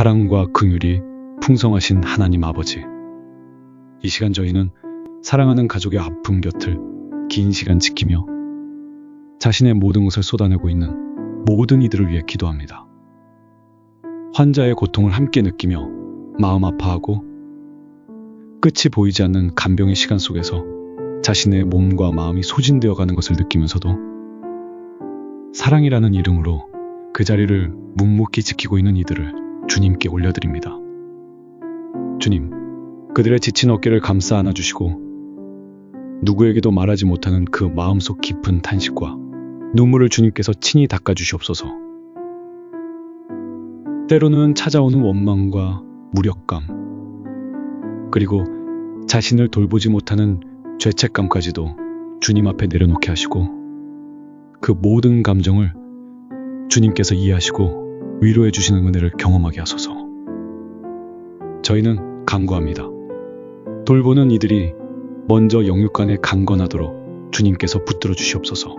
사랑과 긍휼이 풍성하신 하나님 아버지. 이 시간 저희는 사랑하는 가족의 아픔 곁을 긴 시간 지키며 자신의 모든 것을 쏟아내고 있는 모든 이들을 위해 기도합니다. 환자의 고통을 함께 느끼며 마음 아파하고 끝이 보이지 않는 간병의 시간 속에서 자신의 몸과 마음이 소진되어 가는 것을 느끼면서도 사랑이라는 이름으로 그 자리를 묵묵히 지키고 있는 이들을 주님께 올려드립니다. 주님, 그들의 지친 어깨를 감싸 안아주시고 누구에게도 말하지 못하는 그 마음속 깊은 탄식과 눈물을 주님께서 친히 닦아주시옵소서. 때로는 찾아오는 원망과 무력감, 그리고 자신을 돌보지 못하는 죄책감까지도 주님 앞에 내려놓게 하시고 그 모든 감정을 주님께서 이해하시고 위로해 주시는 은혜를 경험하게 하소서. 저희는 간구합니다. 돌보는 이들이 먼저 영육간에 강건하도록 주님께서 붙들어 주시옵소서.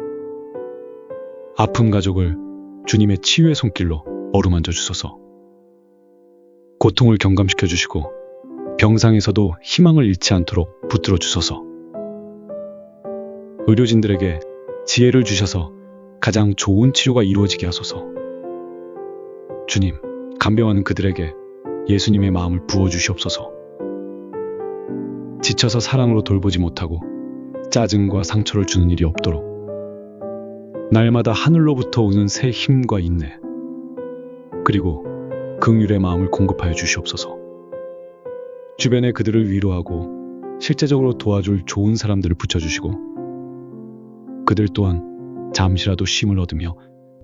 아픈 가족을 주님의 치유의 손길로 어루만져 주소서. 고통을 경감시켜 주시고 병상에서도 희망을 잃지 않도록 붙들어 주소서. 의료진들에게 지혜를 주셔서 가장 좋은 치료가 이루어지게 하소서. 주님, 간병하는 그들에게 예수님의 마음을 부어 주시옵소서. 지쳐서 사랑으로 돌보지 못하고 짜증과 상처를 주는 일이 없도록 날마다 하늘로부터 오는 새 힘과 인내 그리고 긍휼의 마음을 공급하여 주시옵소서. 주변에 그들을 위로하고 실제적으로 도와줄 좋은 사람들을 붙여주시고 그들 또한 잠시라도 쉼을 얻으며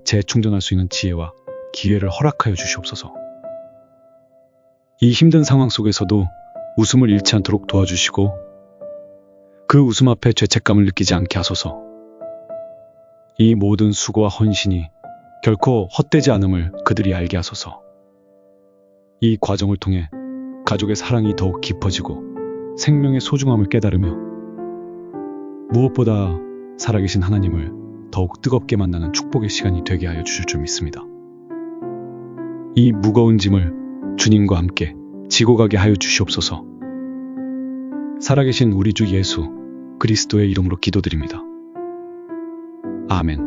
재충전할 수 있는 지혜와 기회를 허락하여 주시옵소서. 이 힘든 상황 속에서도 웃음을 잃지 않도록 도와주시고 그 웃음 앞에 죄책감을 느끼지 않게 하소서. 이 모든 수고와 헌신이 결코 헛되지 않음을 그들이 알게 하소서. 이 과정을 통해 가족의 사랑이 더욱 깊어지고 생명의 소중함을 깨달으며 무엇보다 살아계신 하나님을 더욱 뜨겁게 만나는 축복의 시간이 되게 하여 주실 줄 믿습니다. 이 무거운 짐을 주님과 함께 지고 가게 하여 주시옵소서. 살아계신 우리 주 예수 그리스도의 이름으로 기도드립니다. 아멘.